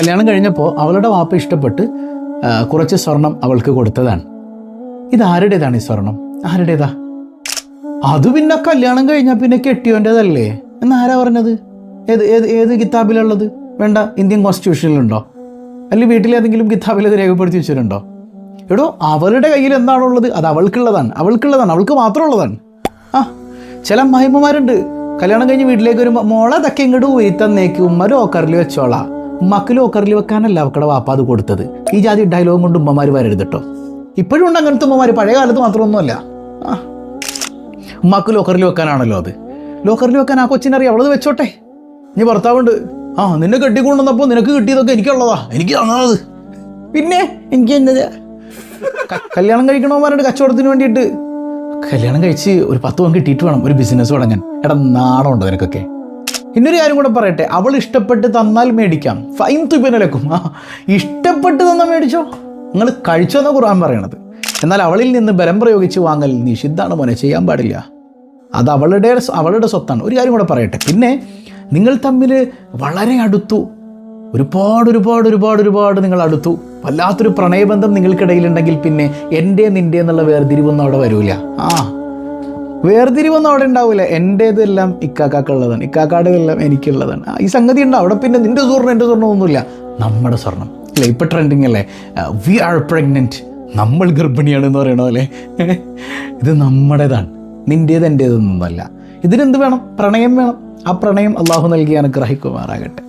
കല്യാണം കഴിഞ്ഞപ്പോൾ അവളുടെ വാപ്പ ഇഷ്ടപ്പെട്ട് കുറച്ച് സ്വർണം അവൾക്ക് കൊടുത്തതാണ്. ഇത് ആരുടേതാണ് ഈ സ്വർണം? ആരുടേതാ? അത് പിന്നെ കല്യാണം കഴിഞ്ഞാൽ പിന്നെ കെട്ടിയോന്റെതല്ലേ എന്ന് ആരാ പറഞ്ഞത്? ഏത് ഏത് ഏത് കിതാബിലുള്ളത്? വേണ്ട ഇന്ത്യൻ കോൺസ്റ്റിറ്റ്യൂഷനിലുണ്ടോ? അല്ലെങ്കിൽ വീട്ടിലേതെങ്കിലും കിതാബിൽ അത് രേഖപ്പെടുത്തി വെച്ചിട്ടുണ്ടോ? എടോ അവളുടെ കയ്യിൽ എന്താണുള്ളത്? അത് അവൾക്കുള്ളതാണ്. അവൾക്കുള്ളതാണ്. അവൾക്ക് മാത്രമുള്ളതാണ്. ആ ചില മഹിമമാരുണ്ട് കല്യാണം കഴിഞ്ഞ് വീട്ടിലേക്ക് വരുമ്പോൾ മോളെ അതൊക്കെ ഇങ്ങോട്ട് ഉയർത്തന്നേക്ക് ഉമ്മ ലോക്കറിൽ വെച്ചോളാം. ഉമ്മക്ക് ലോക്കറിൽ വെക്കാനല്ല അവക്കടെ വാപ്പ അത് കൊടുത്തത്. ഈ ജാതി ഡയലോഗും കൊണ്ട് ഉമ്മമാർ വരരുത് കേട്ടോ ഇപ്പോഴും ഉണ്ട് അങ്ങനത്തെ ഉമ്മമാർ പഴയ കാലത്ത് മാത്രമൊന്നുമല്ല. ആ. ഉമ്മാക്ക് ലോക്കറിൽ വെക്കാനാണല്ലോ അത്. ലോക്കറിൽ വെക്കാൻ ആ കൊച്ചിനറിയാം അവളത് വെച്ചോട്ടെ. നീ ഭർത്താവുണ്ട്. ആ നിന്നെ കെട്ടിക്കൊണ്ടുവന്നപ്പോൾ നിനക്ക് കിട്ടിയതൊക്കെ എനിക്കുള്ളതാ. എനിക്ക് തന്നത് പിന്നെ എനിക്ക് എന്നത് കല്യാണം പറഞ്ഞിട്ട് കച്ചവടത്തിന് വേണ്ടിയിട്ട്. കല്യാണം കഴിച്ച് ഒരു പത്ത് പങ്ക് കിട്ടിയിട്ട് വേണം. ഒരു ബിസിനസ് തുടങ്ങാൻ. എടാ നാണമുണ്ടോ നിനക്കൊക്കെ? ഇന്നൊരു കാര്യം കൂടെ പറയട്ടെ. അവൾ ഇഷ്ടപ്പെട്ട് തന്നാൽ മേടിക്കാം. ഫൈൻ തുപ്പിനലക്കും ആ ഇഷ്ടപ്പെട്ട് തന്നാൽ മേടിച്ചോ? നിങ്ങൾ കഴിച്ചോന്ന ഖുർആൻ പറയണത്. എന്നാൽ അവളിൽ നിന്ന് ബലം പ്രയോഗിച്ച് വാങ്ങൽ നിഷിദ്ധാണ് മോനെ. ചെയ്യാൻ പാടില്ല. അത് അവളുടെ അവളുടെ സ്വത്താണ്. ഒരു കാര്യം കൂടെ പറയട്ടെ. പിന്നെ നിങ്ങൾ തമ്മിൽ വളരെ അടുത്തു. ഒരുപാട് ഒരുപാട് ഒരുപാട് ഒരുപാട് നിങ്ങൾ അടുത്തു. വല്ലാത്തൊരു പ്രണയബന്ധം നിങ്ങൾക്കിടയിലുണ്ടെങ്കിൽ പിന്നെ എന്റെ നിന്റെ എന്നുള്ള വേർതിരിവൊന്നും അവിടെ വരില്ല ആ വേർതിരിവൊന്നും അവിടെ ഉണ്ടാവില്ല. എന്റേതെല്ലാം ഇക്കാക്കാക്കുള്ളതാണ്. ഇക്കാക്കാടേതെല്ലാം എനിക്കുള്ളതാണ്. ഈ സംഗതി ഉണ്ട് അവിടെ പിന്നെ നിന്റെ സ്വർണം എന്റെ സ്വർണം ഒന്നുമില്ല. നമ്മുടെ സ്വർണം അല്ലേ ഇപ്പം ട്രെൻഡിങ് അല്ലേ? വി ആർ പ്രഗ്നന്റ് നമ്മൾ ഗർഭിണിയാണ് എന്ന് പറയണ അല്ലേ ഇത് നമ്മുടേതാണ്. നിന്റേത് എന്റേതൊന്നുമല്ല ഇതിനെന്ത് വേണം? പ്രണയം വേണം. ആ പ്രണയം അള്ളാഹു നൽകി അനുഗ്രഹിക്കുമാറാകട്ടെ.